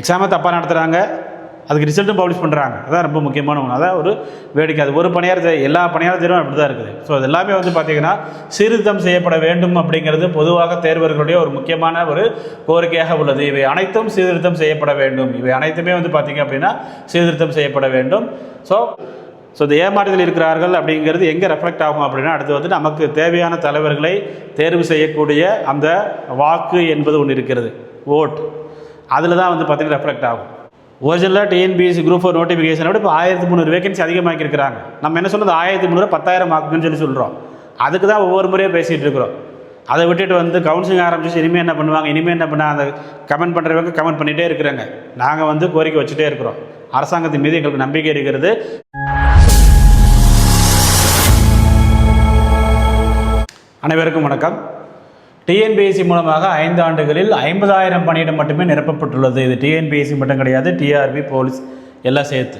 எக்ஸாமை தப்பாக நடத்துகிறாங்க அதுக்கு ரிசல்ட்டும் பப்ளிஷ் பண்ணுறாங்க அதான் ரொம்ப முக்கியமான ஒன்று அதான் ஒரு வேடிக்கை. அது ஒரு பணியார் எல்லா பணியார் அப்படி தான் இருக்குது. ஸோ அது எல்லாமே வந்து பார்த்திங்கன்னா சீர்திருத்தம் செய்யப்பட வேண்டும் அப்படிங்கிறது பொதுவாக தேர்வர்களுடைய ஒரு முக்கியமான ஒரு கோரிக்கையாக உள்ளது. இவை அனைத்தும் சீர்திருத்தம் செய்யப்பட வேண்டும். இவை அனைத்துமே வந்து பார்த்திங்க அப்படின்னா சீர்திருத்தம் செய்யப்பட வேண்டும். ஸோ ஸோ இந்த ஏமாற்றத்தில் இருக்கிறார்கள் அப்படிங்கிறது எங்கே ரெஃப்ளெக்ட் ஆகும் அப்படின்னா அடுத்து வந்து நமக்கு தேவையான தலைவர்களை தேர்வு செய்யக்கூடிய அந்த வாக்கு என்பது ஒன்று இருக்கிறது. ஓட் அதில் தான் வந்து பார்த்திங்கன்னா ரெஃப்ளெக்ட் ஆகும். ஒரிஜினலாக டிஎன்பிஎஸ்சி குரூப் ஃபோர் நோட்டிஃபிகேஷனை விட இப்போ ஆயிரத்தி முந்நூறு வேகன்சி அதிகமாக்கியிருக்கிறாங்க நம்ம என்ன சொல்கிறது ஆயிரத்தி முந்நூறு பத்தாயிரம் ஆக்குன்னு சொல்லி சொல்கிறோம் அதுக்கு தான் ஒவ்வொரு முறையும் பேசிகிட்டு இருக்கிறோம். அதை விட்டுட்டு வந்து கவுன்சிலிங் ஆரம்பிச்சு இனிமேல் என்ன பண்ணுவாங்க? இனிமேல் என்ன பண்ண அந்த கமெண்ட் பண்ணுறவங்க கமெண்ட் பண்ணிகிட்டே இருக்கிறாங்க. நாங்கள் வந்து கோரிக்கை வச்சுட்டே இருக்கிறோம். அரசாங்கத்தின் மீது எங்களுக்கு நம்பிக்கை இருக்கிறது. அனைவருக்கும் வணக்கம். டிஎன்பிஎஸ்சி மூலமாக ஐந்து ஆண்டுகளில் ஐம்பதாயிரம் பணியிடம் மட்டுமே நிரப்பப்பட்டுள்ளது. இது டிஎன்பிஎஸ்சி மட்டும் கிடையாது டிஆர்பி போலீஸ் எல்லாம் சேர்த்து.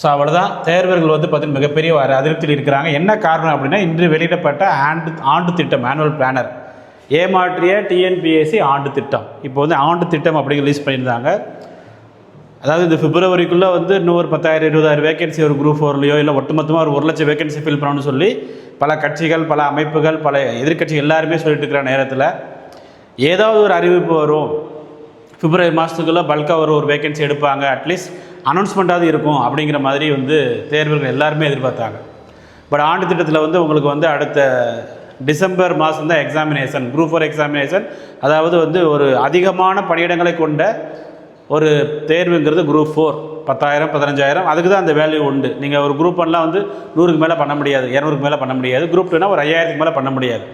ஸோ அவ்வளோதான் தேர்வர்கள் வந்து பார்த்தீங்கன்னா மிகப்பெரிய அதிருப்தியில் இருக்கிறாங்க. என்ன காரணம் அப்படின்னா இன்று வெளியிடப்பட்ட ஆண்டு ஆண்டு திட்டம் ஆனுவல் பிளானர் ஏமாற்றிய டிஎன்பிஎஸ்சி ஆண்டு திட்டம். இப்போ வந்து ஆண்டு திட்டம் அப்படி ரிலீஸ் பண்ணியிருந்தாங்க. அதாவது இந்த பிப்ரவரிக்குள்ளே வந்து இன்னும் ஒரு பத்தாயிரம் இருபதாயிரம் வேகன்சி ஒரு குரூப் ஃபோர்லையோ இல்லை ஒட்டுமொத்தமாக ஒரு ஒரு லட்சம் வேகன்சி ஃபில் பண்ணணும்னு சொல்லி பல கட்சிகள் பல அமைப்புகள் பல எதிர்கட்சிகள் எல்லாருமே சொல்லிட்டு இருக்கிற நேரத்தில் ஏதாவது ஒரு அறிவிப்பு வரும். பிப்ரவரி மாதத்துக்குள்ளே பல்காக ஒரு ஒரு வேகன்சி எடுப்பாங்க. அட்லீஸ்ட் அனௌன்ஸ்மெண்ட்டாவது இருக்கும் அப்படிங்கிற மாதிரி வந்து தேர்வுகள் எல்லாருமே எதிர்பார்த்தாங்க. பட் ஆண்டு திட்டத்தில் வந்து உங்களுக்கு வந்து அடுத்த டிசம்பர் மாதம் தான் எக்ஸாமினேஷன் குரூப் ஃபோர் எக்ஸாமினேஷன் அதாவது வந்து ஒரு அதிகமான பணியிடங்களை கொண்ட ஒரு தேர்வுங்கிறது குரூப் ஃபோர் பத்தாயிரம் பதினஞ்சாயிரம். அதுக்கு தான் அந்த வேல்யூ உண்டு. நீங்கள் ஒரு குரூப் ஒன்லாம் வந்து நூறுக்கு மேலே பண்ண முடியாது இரநூறுக்கு மேலே பண்ண முடியாது. குரூப் டூனா ஒரு ஐயாயிரத்துக்கு மேலே பண்ண முடியாது.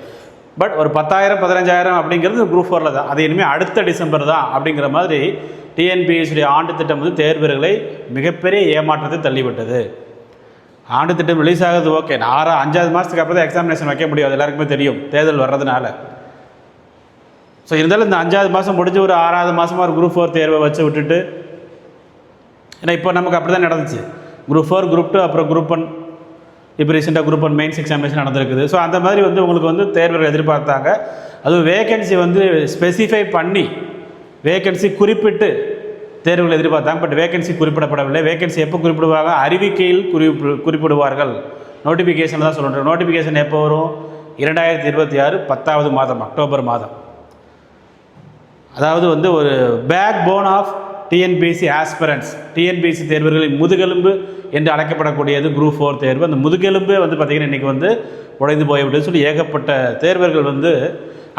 பட் ஒரு பத்தாயிரம் பதினஞ்சாயிரம் அப்படிங்கிறது குரூப் ஃபோரில் தான். அது இனிமேல் அடுத்த டிசம்பர் தான் அப்படிங்கிற மாதிரி டிஎன்பிஎஸ்சியுடைய ஆண்டு திட்டம் வந்து தேர்வர்களை மிகப்பெரிய ஏமாற்றத்தை தள்ளிவிட்டது. ஆண்டு திட்டம் ரிலீஸ் ஆகுது ஓகே ஆறா அஞ்சாவது மாதத்துக்கு அப்புறம் தான் எக்ஸாமினேஷன் வைக்க முடியாது எல்லாருக்குமே தெரியும். தேர்தல் வர்றதுனால. ஸோ இருந்தாலும் இந்த அஞ்சாவது மாதம் முடிஞ்சு ஒரு ஆறாவது மாதமாக ஒரு குரூப் ஃபோர் தேர்வை வச்சு விட்டுட்டு ஏன்னா இப்போ நமக்கு அப்படி தான் நடந்துச்சு. குரூப் ஃபோர் குரூப் டூ அப்புறம் குரூப் ஒன் இப்போ ரீசெண்டாக குரூப் ஒன் மெயின்ஸ் எக்ஸாமினேஷன் நடந்திருக்குது. ஸோ அந்த மாதிரி வந்து உங்களுக்கு வந்து தேர்வுகள் எதிர்பார்த்தாங்க. அதுவும் வேகன்சி வந்து ஸ்பெசிஃபை பண்ணி வேகன்சி குறிப்பிட்டு தேர்வுகள் எதிர்பார்த்தாங்க. பட் வேகன்சி குறிப்பிடப்படவில்லை. வேகன்சி எப்போ குறிப்பிடுவாங்க? அறிவிக்கையில் குறிப்பு குறிப்பிடுவார்கள். நோட்டிஃபிகேஷன் தான் சொல்கிறேன் நோட்டிஃபிகேஷன் எப்போ வரும்? இரண்டாயிரத்தி இருபத்தி ஆறு பத்தாவது மாதம் அக்டோபர் மாதம். அதாவது வந்து ஒரு backbone of TNPSC aspirants TNPSC தேர்வுகளின் முதுகெலும்பு என்று அழைக்கப்படக்கூடியது குரூப் ஃபோர் தேர்வு. அந்த முதுகெலும்பே வந்து பார்த்திங்கன்னா இன்றைக்கி வந்து உடைந்து போய்விட்டு சொல்லி ஏகப்பட்ட தேர்வர்கள் வந்து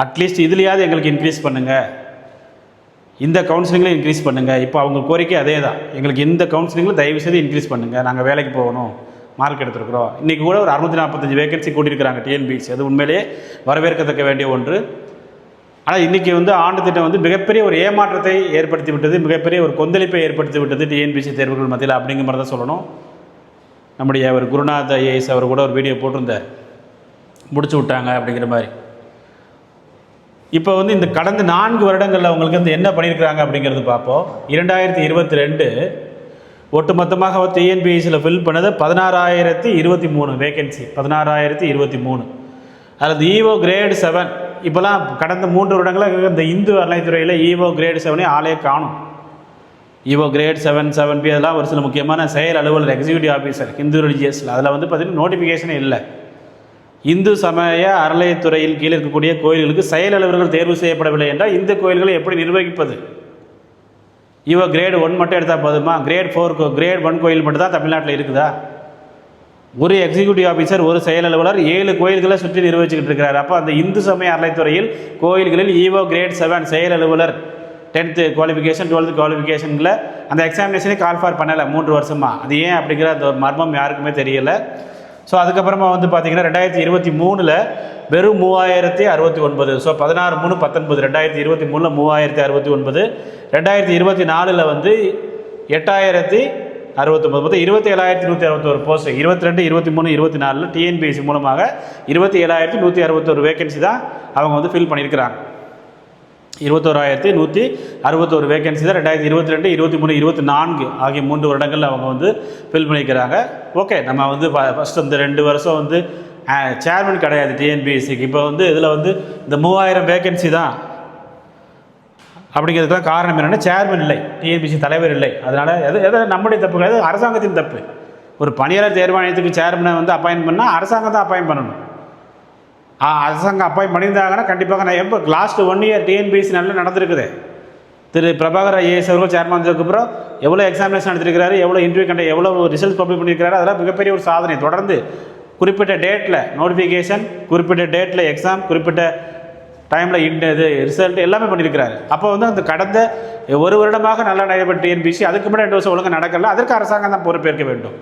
அட்லீஸ்ட் இதுலையாவது எங்களுக்கு இன்க்ரீஸ் பண்ணுங்கள் இந்த கவுன்சிலிங்கில் இன்க்ரீஸ் பண்ணுங்கள் இப்போ அவங்க கோரிக்கை அதே தான் எங்களுக்கு இந்த கவுன்சிலிங்கில் தயவு செய்து இன்க்ரீஸ் பண்ணுங்கள் நாங்கள் வேலைக்கு போகணும். மார்க் எடுத்துருக்குறோம். இன்றைக்கி கூட ஒரு அறுநூற்றி நாற்பத்தஞ்சு வேகன்சி கூட்டியிருக்கிறாங்க டிஎன்பிசி அது உண்மையிலேயே வரவேற்கத்தக்க வேண்டிய ஒன்று. ஆனால் இன்றைக்கி வந்து ஆண்டு திட்டம் வந்து மிகப்பெரிய ஒரு ஏமாற்றத்தை ஏற்படுத்தி விட்டது மிகப்பெரிய ஒரு கொந்தளிப்பை ஏற்படுத்தி விட்டது டிஎன்பிசி தேர்வுகள் மத்தியில் அப்படிங்கிற மாதிரி தான் சொல்லணும். நம்முடைய ஒரு குருநாத் ஐஏஎஸ் அவர் கூட ஒரு வீடியோ போட்டிருந்தார். முடிச்சு விட்டாங்க அப்படிங்கிற மாதிரி. இப்போ வந்து இந்த கடந்த நான்கு வருடங்களில் அவங்களுக்கு வந்து என்ன பண்ணியிருக்கிறாங்க அப்படிங்கிறது பார்ப்போம். இரண்டாயிரத்தி இருபத்தி ரெண்டு ஒட்டுமொத்தமாக டிஎன்பிஎஸ்சியில் ஃபில் பண்ணது பதினாறாயிரத்தி இருபத்தி மூணு வேகன்சி பதினாறாயிரத்தி இருபத்தி மூணு. அதில் ஈவோ கிரேட் செவன் இப்போலாம் கடந்த மூன்று வருடங்களாக இந்த இந்து அறநிலைத்துறையில் ஈவோ கிரேட் செவனே ஆளே காணும். ஈவோ கிரேட் செவன் செவன் பி அதெல்லாம் ஒரு சில முக்கியமான செயல் அலுவலர் எக்ஸிக்யூட்டிவ் ஆஃபீஸர் ஹிந்து ரிலிஜியஸில் அதில் வந்து பார்த்திங்கன்னா நோட்டிஃபிகேஷனே இல்லை. இந்து சமய அறநிலையத்துறையில் கீழே இருக்கக்கூடிய கோயில்களுக்கு செயல் அலுவலர்கள் தேர்வு செய்யப்படவில்லை என்றால் இந்த கோயில்களை எப்படி நிர்வகிப்பது? இவோ கிரேட் ஒன் மட்டும் எடுத்தால் போதுமா? கிரேட் ஃபோர் கிரேட் ஒன் கோயில் மட்டும் தான் தமிழ்நாட்டில் இருக்குதா? ஒரு எக்ஸிக்யூட்டிவ் ஆஃபீஸர் ஒரு செயல் அலுவலர் ஏழு கோயில்களை சுற்றி நிர்வகிச்சுக்கிட்டு இருக்கிறார். அப்போ அந்த இந்து சமய அறநிலைத்துறையில் கோயில்களில் ஈவோ கிரேட் செவன் செயல் அலுவலர் டென்த்து குவாலிஃபிகேஷன் டுவெல்த்து குவாலிஃபிகேஷனில் அந்த எக்ஸாமினேஷனே கால் ஃபார் பண்ணலை மூன்று வருஷமாக அது ஏன் அப்படிங்கிற அந்த மர்மம் யாருக்குமே தெரியல. ஸோ அதுக்கப்புறமா வந்து பார்த்தீங்கன்னா ரெண்டாயிரத்தி இருபத்தி மூணில் வெறும் மூவாயிரத்தி அறுபத்தி ஒன்பது. ஸோ பதினாறு மூணு பத்தொன்பது. ரெண்டாயிரத்தி இருபத்தி மூணில் மூவாயிரத்தி அறுபத்தி ஒன்பது. ரெண்டாயிரத்தி இருபத்தி நாலில் வந்து எட்டாயிரத்தி அறுபத்தொம்பது மொத்தம் இருபத்தி ஏழாயிரத்தி நூற்றி அறுபத்தோரு போஸ்ட் இருபத்தி ரெண்டு இருபத்தி மூணு இருபத்தி நாலில் டிஎன்பிஎஸ்சி மூலமாக இருபத்தி ஏழாயிரத்தி நூற்றி அறுபத்தோரு வேகன்சி தான் அவங்க வந்து ஃபில் பண்ணியிருக்கிறாங்க. இருபத்தோராயிரத்தி நூற்றி அறுபத்தோரு வேகன்சி தான் ரெண்டாயிரத்தி இருபத்தி ரெண்டு இருபத்தி மூணு இருபத்தி நான்கு ஆகிய மூன்று வருடங்களில் அவங்க வந்து ஃபில் பண்ணிக்கிறாங்க ஓகே நம்ம வந்து ஃபஸ்ட் இந்த ரெண்டு வருஷம் வந்து சேர்மன் கிடையாது டிஎன்பிஎஸ்சிக்கு இப்போ வந்து இதில் வந்து இந்த மூவாயிரம் வேகன்சி தான் அப்படிங்கிறதுக்கு காரணம் என்னென்னா சேர்மன் இல்லை டிஎன்பிசி தலைவர் இல்லை. அதனால் எது எது நம்முடைய தப்பு கிடையாது அரசாங்கத்தின் தப்பு. ஒரு பணியாளர் தேர்வாணையத்துக்கு சேர்மனை வந்து அப்பாயின் பண்ணால் அரசாங்கம் தான் அப்பாயின் பண்ணணும். ஆ, அரசாங்கம் அப்பாயின் பண்ணியிருந்தாங்கன்னா கண்டிப்பாக நான் எப்போ லாஸ்ட் ஒன் இயர் டிஎன்பிஎஸ்சி நல்லா நடந்திருக்குது. திரு பிரபாகர் ஐஏஎஸ் அவர்கள் சேர்மன் அப்புறம் எவ்வளோ எக்ஸாமினேஷன் நடத்திருக்கிறாரு எவ்வளோ இன்டர்வியூ கண்ட எவ்வளோ ரிசல்ட் பப்ளிக் பண்ணியிருக்கிறாரு அதெல்லாம் மிகப்பெரிய ஒரு சாதனை. தொடர்ந்து குறிப்பிட்ட டேட்டில் நோட்டிஃபிகேஷன் குறிப்பிட்ட டேட்டில் எக்ஸாம் குறிப்பிட்ட டைமில் இன் இது ரிசல்ட் எல்லாமே பண்ணியிருக்கிறாரு அப்போ வந்து அந்த கடந்த ஒரு வருடமாக நல்லா நடைபெற்ற டிஎன்பிசி அதுக்கு முன்னாடி ரெண்டு வருஷம் ஒழுங்காக நடக்கல. அதற்கு அரசாங்கம் தான் பொறுப்பேற்க வேண்டும்.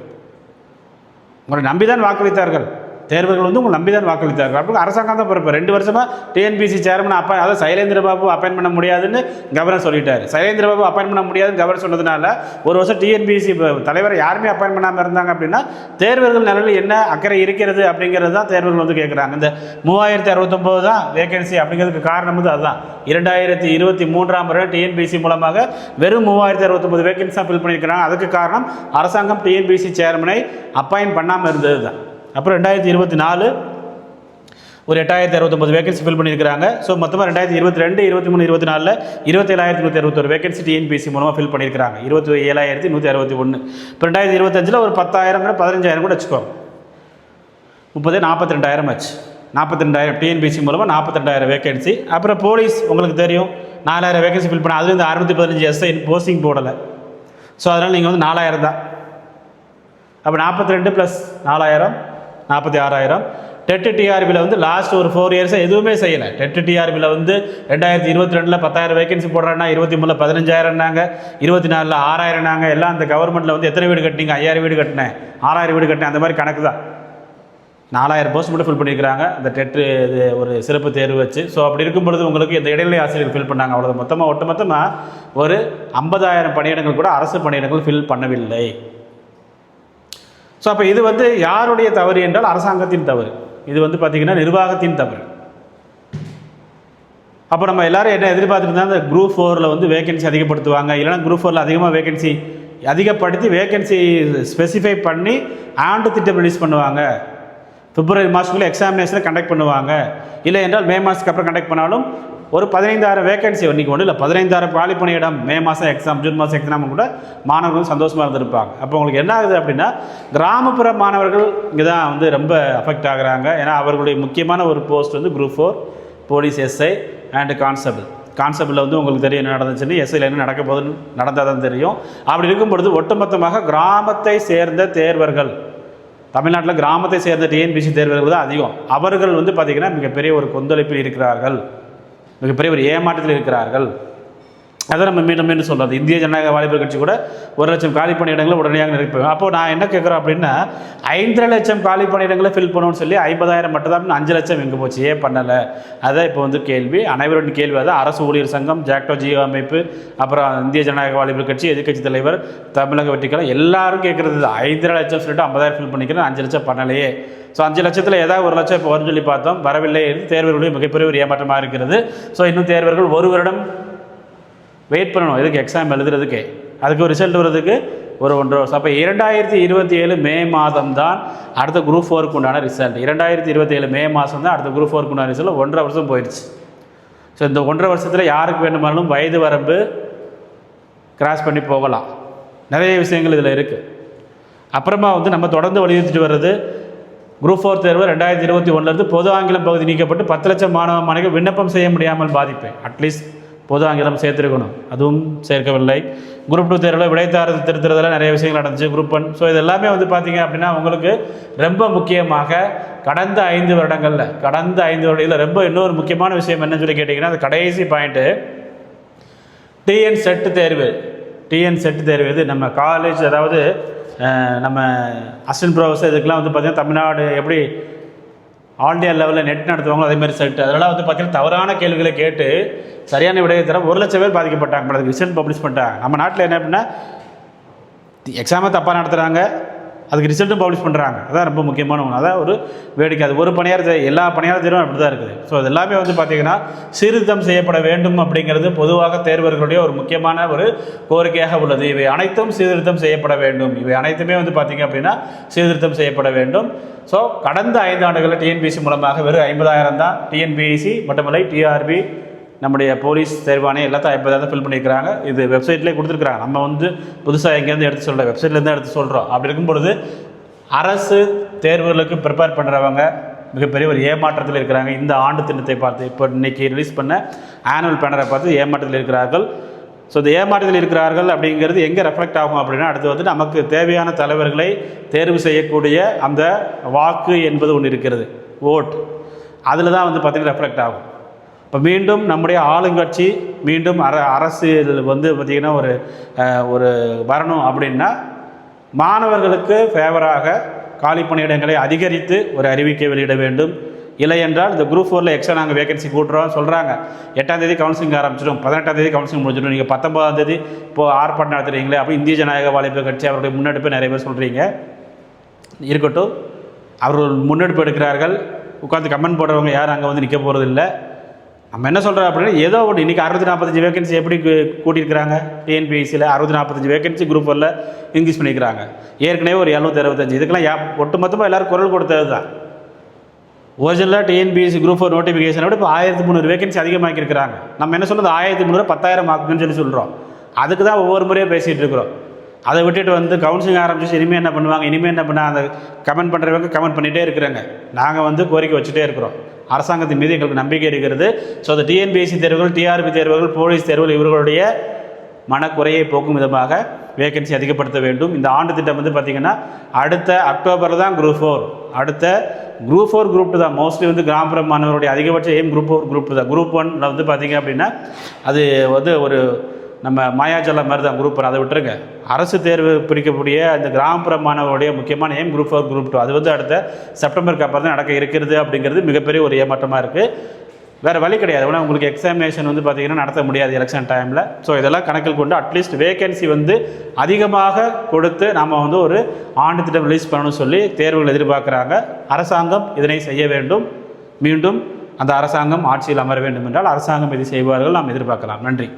உங்களை நம்பி தான் வாக்களித்தார்கள். தேர்வர்கள் வந்து உங்களை நம்பி தான் வாக்களித்தார்கள். அப்போ அரசாங்கம் தான் பொறுப்பு ரெண்டு வருஷமாக டிஎன்பிசி சேர்மன் அப்பா அதாவது சைலேந்திர பாபு அப்பாயின் பண்ண முடியாதுன்னு கவர்னர் சொல்லிட்டார். சைலேந்திர பாபு அப்பாயின் பண்ண முடியாதுன்னு கவர்னர் சொன்னதுனால ஒரு வருஷம் டிஎன்பிசி தலைவரை யாருமே அப்பாயின் பண்ணாமல் இருந்தாங்க அப்படின்னா தேர்வர்கள் நிலையில் என்ன அக்கறை இருக்கிறது அப்படிங்கிறது தான் தேர்வர்கள் வந்து கேட்குறாங்க இந்த மூவாயிரத்தி அறுபத்தொம்போது தான் வேகன்சி அப்படிங்கிறதுக்கு காரணம் வந்து அதுதான். இரண்டாயிரத்தி இருபத்தி மூன்றாம் வருடம் டிஎன்பிசி மூலமாக வெறும் மூவாயிரத்தி அறுபத்தொம்பது வேகன்சி தான் ஃபில் பண்ணியிருக்கிறாங்க. அதுக்கு காரணம் அரசாங்கம் டிஎன்பிசி சேர்மனை அப்பாயின் பண்ணாமல் இருந்தது தான் அப்புறம் ரெண்டாயிரத்தி இருபத்தி நாலு ஒரு எட்டாயிரத்தி அறுபத்தொம்பது வேகன்சி ஃபில் பண்ணியிருக்காங்க ஸோ மொத்தமாக ரெண்டாயிரத்தி இருபத்தி ரெண்டு இருபத்தி மூணு இருபத்தி நாலில் இருபத்தேழாயிரத்தி நூற்றி அறுபத்தொரு வேகன்சி டிஎன்பிசி மூலமாக ஃபில் பண்ணியிருக்காங்க இருபத்தி ஏழாயிரத்தி நூற்றி அறுபத்தி ஒன்று இப்போ ரெண்டாயிரத்தி இருபத்தஞ்சில் ஒரு பத்தாயிரம் பதினஞ்சாயிரம் கூட வச்சுக்கோங்க. முப்பது நாற்பத்தி ரெண்டாயிரம் ஆச்சு நாற்பத்தி ரெண்டாயிரம் டிஎன்பிசி மூலமாக நாற்பத்தி ரெண்டாயிரம் வேகன்சி அப்புறம் போலீஸ் உங்களுக்கு தெரியும் நாலாயிரம் வேகன்சி ஃபில் பண்ண அதுலேருந்து அறுநூற்றி பதினஞ்சு எஸ்ஐ போஸ்டிங் போடலை. ஸோ அதனால் நீங்கள் வந்து நாலாயிரம் தான். அப்போ நாற்பத்தி ரெண்டு ப்ளஸ் நாலாயிரம் நாற்பத்தி ஆறாயிரம். டெட்டு டிஆர்பியில் வந்து லாஸ்ட் ஒரு ஃபோர் இயர்ஸாக எதுவுமே செய்யலை. டெட்டு டிஆர்பியில் வந்து ரெண்டாயிரத்தி இருபத்தி ரெண்டில் பத்தாயிரம் வேகன்சி போடுறாங்கன்னா இருபத்தி மூணில் பதினஞ்சாயிரம்னாங்க இருபத்தி நாலில் ஆறாயிரம்னாங்க. எல்லாம் அந்த கவர்மெண்ட்டில் வந்து எத்தனை வீடு கட்டினீங்க? ஐயாயிரம் வீடு கட்டினேன். ஆறாயிரம் வீடு கட்டினேன். அந்த மாதிரி கணக்கு தான். நாலாயிரம் போஸ்ட் மட்டும் ஃபில் பண்ணியிருக்கிறாங்க அந்த டெட்டு இது ஒரு சிறப்பு தேர்வு வச்சு. ஸோ அப்படி இருக்கும் பொழுது உங்களுக்கு இந்த இடைநிலை ஆசிரியர் ஃபில் பண்ணாங்க. அவ்வளோ மொத்தமாக ஒட்டுமொத்தமாக ஒரு ஐம்பதாயிரம் பணியிடங்கள் கூட அரசு பணியிடங்கள் ஃபில் பண்ணவில்லை. ஸோ அப்போ இது வந்து யாருடைய தவறு என்றால் அரசாங்கத்தின் தவறு. இது வந்து பார்த்திங்கன்னா நிர்வாகத்தின் தவறு. அப்போ நம்ம எல்லோரும் என்ன எதிர்பார்த்துருந்தா அந்த குரூப் ஃபோரில் வந்து வேகன்சி அதிகப்படுத்துவாங்க. இல்லைன்னா குரூப் ஃபோரில் அதிகமாக வேகன்சி அதிகப்படுத்தி வேகன்சி ஸ்பெசிஃபை பண்ணி ஆண்டு திட்டம் ரிலீஸ் பண்ணுவாங்க. பிப்ரவரி மாதத்துக்குள்ளே எக்ஸாமினேஷனை கண்டக்ட் பண்ணுவாங்க. இல்லை என்றால் மே மாதத்துக்கு அப்புறம் கண்டக்ட் பண்ணாலும் ஒரு பதினைந்தாயிரம் வேகன்சி இன்றைக்கி ஒன்றும் இல்லை பதினைந்தாயிரம் காலி பணியிடம் மே மாதம் எக்ஸாம் ஜூன் மாதம் எக்ஸாம் கூட மாணவர்கள் சந்தோஷமாக இருந்திருப்பாங்க. அப்போ உங்களுக்கு என்ன ஆகுது அப்படின்னா கிராமப்புற மாணவர்கள் இங்கே தான் வந்து ரொம்ப அஃபெக்ட் ஆகுறாங்க. ஏன்னா அவர்களுடைய முக்கியமான ஒரு போஸ்ட் வந்து group four police SI and constable கான்ஸ்டபிளில் வந்து உங்களுக்கு தெரியும் என்ன நடந்துச்சுன்னு எஸ்ஐயில் என்ன நடக்க போகுதுன்னு நடந்தால் தான் தெரியும். அப்படி இருக்கும் பொழுது ஒட்டுமொத்தமாக கிராமத்தை சேர்ந்த தேர்வர்கள் தமிழ்நாட்டில் கிராமத்தை சேர்ந்த டிஎன்பிசி தேர்வர்கள் தான் அதிகம். அவர்கள் வந்து பார்த்திங்கன்னா மிகப்பெரிய ஒரு கொந்தளிப்பில் இருக்கிறார்கள். மிகப்பெரிய ஒரு ஏமாற்றத்தில் இருக்கிறார்கள். அதை நம்ம மீண்டும் மீண்டும் சொல்கிறது இந்திய ஜனநாயக வாலிபர் கட்சி கூட ஒரு லட்சம் காலி பணியிடங்களை உடனடியாக நிரப்பிடும் அப்போ நான் என்ன கேட்குறேன் அப்படின்னா ஐந்தரை லட்சம் காலி பணியிடங்களை ஃபில் பண்ணணும்னு சொல்லி ஐம்பதாயிரம் மட்டும் தான் அஞ்சு லட்சம் எங்கே போச்சு? ஏன் பண்ணலை? அதான் இப்போ வந்து கேள்வி. அனைவருடைய கேள்வி அதான் அரசு ஊழியர் சங்கம் ஜாக்டோ ஜியோ அமைப்பு அப்புறம் இந்திய ஜனநாயக வாலிபர் கட்சி எதிர்க்கட்சி தலைவர் தமிழக வெற்றிக்கலம் எல்லாரும் கேட்குறது ஐந்தரை லட்சம் சொல்லிட்டு ஐம்பதாயிரம் ஃபில் பண்ணிக்கிறேன் அஞ்சு லட்சம் பண்ணலையே. ஸோ அஞ்சு லட்சத்தில் ஏதாவது ஒரு லட்சம் இப்போ வரும்னு சொல்லி பார்த்தோம். வரவில்லை என்று தேர்வர்களுடைய மிகப்பெரிய ஒரு ஏமாற்றமாக இருக்கிறது. ஸோ இன்னும் தேர்வர்கள் ஒரு வருடம் வெயிட் பண்ணணும். இதுக்கு எக்ஸாம் எழுதுறதுக்கு. அதுக்கு ரிசல்ட் வர்றதுக்கு ஒரு ஒன்றரை வருஷம். அப்போ இரண்டாயிரத்தி இருபத்தி ஏழு மே மாதம் தான் அடுத்த குரூப் ஃபோருக்கு உண்டான ரிசல்ட் இரண்டாயிரத்தி இருபத்தி ஏழு மே மாதம் தான் அடுத்த குரூப் ஃபோருக்கு உண்டான ரிசல்ட் ஒன்றரை வருஷம் போயிடுச்சு. ஸோ இந்த ஒன்றரை வருஷத்தில் யாருக்கு வேண்டுமானாலும் வயது வரம்பு கிராஸ் பண்ணி போகலாம். நிறைய விஷயங்கள் இதில் இருக்குது அப்புறமா வந்து நம்ம தொடர்ந்து வலியுறுத்திட்டு வர்றது குரூப் ஃபோர் தேர்வு ரெண்டாயிரத்தி இருபத்தி ஒன்றுலேருந்து பொது ஆங்கிலம் பகுதி நீக்கப்பட்டு பத்து லட்சம் மாணவ மாணவிகள் விண்ணப்பம் செய்ய முடியாமல் பாதிப்பு. அட்லீஸ்ட் பொது ஆங்கிலம் சேர்த்துருக்கணும். அதுவும் சேர்க்கவில்லை. குரூப் டூ தேர்வில் விடைத்தாறு திருத்துறதுல நிறைய விஷயங்கள் நடந்துச்சு குரூப் ஒன் ஸோ இது எல்லாமே வந்து பார்த்தீங்க அப்படின்னா உங்களுக்கு ரொம்ப முக்கியமாக கடந்த ஐந்து வருடங்களில் கடந்த ஐந்து வருடங்களில் ரொம்ப இன்னொரு முக்கியமான விஷயம் என்னன்னு சொல்லி கேட்டிங்கன்னா அது கடைசி பாயிண்ட்டு டிஎன் செட்டு தேர்வு. டிஎன் செட்டு தேர்வு இது நம்ம காலேஜ் அதாவது நம்ம அசிஸ்டன்ட் ப்ரொஃபஸர் இதுக்கெலாம் வந்து பார்த்திங்கன்னா தமிழ்நாடு எப்படி ஆல் இண்டியா லெவலில் நெட் நடத்துவாங்களோ அதே மாதிரி செட் அதெல்லாம் வந்து பார்த்தீங்கன்னா தவறான கேள்விகளை கேட்டு சரியான விடையை தர ஒரு லட்சம் பேர் பாதிக்கப்பட்டாங்க. அதுக்கு ரிசல்ட் பப்ளிஷ் பண்ணிட்டாங்க. நம்ம நாட்டில் என்ன அப்படின்னா எக்ஸாமை தப்பாக நடத்துகிறாங்க அதுக்கு ரிசல்ட்டும் பப்ளிஷ் பண்ணுறாங்க அதான் ரொம்ப முக்கியமான ஒன்று அதான் ஒரு வேடிக்கை. அது ஒரு பணியார் தே- எல்லா பணியார் தேர்வும் அப்படி தான் இருக்குது. ஸோ அது எல்லாமே வந்து பார்த்திங்கன்னா சீர்திருத்தம் செய்யப்பட வேண்டும் அப்படிங்கிறது பொதுவாக தேர்வர்களுடைய ஒரு முக்கியமான ஒரு கோரிக்கையாக உள்ளது. இவை அனைத்தும் சீர்திருத்தம் செய்யப்பட வேண்டும். இவை அனைத்துமே வந்து பார்த்திங்க அப்படின்னா சீர்திருத்தம் செய்யப்பட வேண்டும். ஸோ கடந்த ஐந்து ஆண்டுகளில் டிஎன்பிசி மூலமாக வெறும் ஐம்பதாயிரம் தான். டிஎன்பிஎஸ்சி மட்டுமில்லை டிஆர்பி நம்முடைய போலீஸ் தேர்வானே எல்லாத்தையும் இப்போ தான் ஃபில் பண்ணியிருக்கிறாங்க. இது வெப்சைட்லேயே கொடுத்துருக்குறாங்க. நம்ம வந்து புதுசாக எங்கேருந்து எடுத்து சொல்கிறோம் வெப்சைட்லேருந்து எடுத்து சொல்கிறோம் அப்படி இருக்கும்பொழுது அரசு தேர்வுகளுக்கு ப்ரிப்பேர் பண்ணுறவங்க மிகப்பெரிய ஒரு ஏமாற்றத்தில் இருக்கிறாங்க. இந்த ஆண்டு திட்டத்தை பார்த்து இப்போ இன்னைக்கு ரிலீஸ் பண்ண ஆனுவல் பேனரை பார்த்து ஏமாற்றத்தில் இருக்கிறார்கள். ஸோ இந்த ஏமாற்றத்தில் இருக்கிறார்கள் அப்படிங்கிறது எங்கே ரெஃப்ளெக்ட் ஆகும் அப்படின்னா அடுத்து வந்து நமக்கு தேவையான தலைவர்களை தேர்வு செய்யக்கூடிய அந்த வாக்கு என்பது ஒன்று இருக்கிறது. ஓட் அதில் தான் வந்து பார்த்திங்கன்னா ரெஃப்ளெக்ட் ஆகும். இப்போ மீண்டும் நம்முடைய ஆளுங்கட்சி மீண்டும் அர அரசியல் வந்து பார்த்திங்கன்னா ஒரு ஒரு வரணும் அப்படின்னா மாணவர்களுக்கு ஃபேவராக காலி பணியிடங்களை அதிகரித்து ஒரு அறிவிக்கை வெளியிட வேண்டும். இல்லை என்றால் இந்த குரூப் ஃபோரில் எக்ஸ்ட்ரா நாங்கள் வேகன்சி கூட்டுறோம் சொல்கிறாங்க எட்டாம் தேதி கவுன்சிலிங் ஆரம்பிச்சிடும். பதினெட்டாம் தேதி கவுன்சிலிங் முடிஞ்சிடும். நீங்கள் பத்தொன்பதாம் தேதி இப்போது ஆர்ப்பாட்டம் நடத்துறீங்களே அப்படி இந்திய ஜனநாயக வாலிப கட்சி அவருடைய முன்னெடுப்பை நிறைய பேர் சொல்கிறீங்க இருக்கட்டும். அவர்கள் முன்னெடுப்பு எடுக்கிறார்கள். உட்காந்து கமெண்ட் போடுறவங்க யாரும் அங்கே வந்து நிற்க போகிறது இல்லை நம்ம என்ன சொல்கிறோம் அப்படின்னா ஏதோ ஒன்று இன்றைக்கி அறுபத்தி நாற்பத்தஞ்சு வேகன்சி எப்படி கூட்டியிருக்கிறாங்க? டிஎன்பிஎஸ்சியில் அறுபத்தி நாற்பத்தஞ்சு வேகன்சி குரூப் ஒன்ல இன்க்ரீஸ் பண்ணிக்கிறாங்க. ஏற்கனவே ஒரு எழுநூத்தி அறுபத்தஞ்சு. இதுக்கெல்லாம் யா ஒட்டுமொத்தமாக எல்லோரும் குரல் கொடுத்தது தான் ஒரிஜினலாக டிஎன்பிஎஸ்சி குரூப் ஃபோர் நோட்டிஃபிகேஷனை விட இப்போ ஆயிரத்தி முந்நூறு வேகன்சி அதிகமாக்கியிருக்கிறாங்க. நம்ம என்ன சொல்கிறது ஆயிரத்தி முந்நூறு பத்தாயிரம் ஆக்குன்னு சொல்லி சொல்கிறோம் அதுக்கு தான் ஒவ்வொரு முறையும் பேசிகிட்டு இருக்கிறோம். அதை விட்டுட்டு வந்து கவுன்சிலிங் ஆரம்பிச்சு இனிமேல் என்ன பண்ணுவாங்க? இனிமேல் என்ன பண்ண? அந்த கமெண்ட் பண்ணுறவங்க கமெண்ட் பண்ணிகிட்டே இருக்கிறாங்க. நாங்கள் வந்து கோரிக்கை வச்சுட்டே இருக்கிறோம். அரசாங்கத்தின் மீது எங்களுக்கு நம்பிக்கை இருக்கிறது. ஸோ அந்த டிஎன்பிஎஸ்சி தேர்வுகள் டிஆர்பி தேர்வுகள் போலீஸ் தேர்வுகள் இவர்களுடைய மனக்குறையை போக்கும் விதமாக வேகன்சி அதிகப்படுத்த வேண்டும். இந்த ஆண்டு திட்டம் வந்து பார்த்திங்கன்னா அடுத்த அக்டோபர் தான் குரூப் ஃபோர் அடுத்த குரூப் ஃபோர் குரூப் டூ தான். மோஸ்ட்லி வந்து கிராமப்புற மாணவருடைய அதிகபட்ச aim group four group two தான். குரூப் ஒன்னில் வந்து பார்த்திங்க அப்படின்னா அது வந்து ஒரு நம்ம மாயாஜாலம் மாதிரி தான் குரூப் அதை விட்டுருங்க. அரசு தேர்வு பிரிக்கக்கூடிய அந்த கிராமப்புற மாணவருடைய முக்கியமான aim group four group two அது வந்து அடுத்த செப்டம்பருக்கு அப்புறம் தான் நடக்க இருக்கிறது அப்படிங்கிறது மிகப்பெரிய ஒரு ஏமாற்றமாக இருக்குது வேறு வழி கிடையாது. ஏன்னா உங்களுக்கு எக்ஸாமினேஷன் வந்து பார்த்தீங்கன்னா நடத்த முடியாது எலெக்ஷன் டைமில் ஸோ இதெல்லாம் கணக்கில் கொண்டு அட்லீஸ்ட் வேகன்சி வந்து அதிகமாக கொடுத்து நாம் வந்து ஒரு ஆண்டு திட்டம் ரிலீஸ் பண்ணணும்னு சொல்லி தேர்வுகள் எதிர்பார்க்குறாங்க. அரசாங்கம் இதனை செய்ய வேண்டும். மீண்டும் அந்த அரசாங்கம் ஆட்சியில் அமர வேண்டும் என்றால் அரசாங்கம் இதை செய்வார்கள். நாம் எதிர்பார்க்கலாம். நன்றி.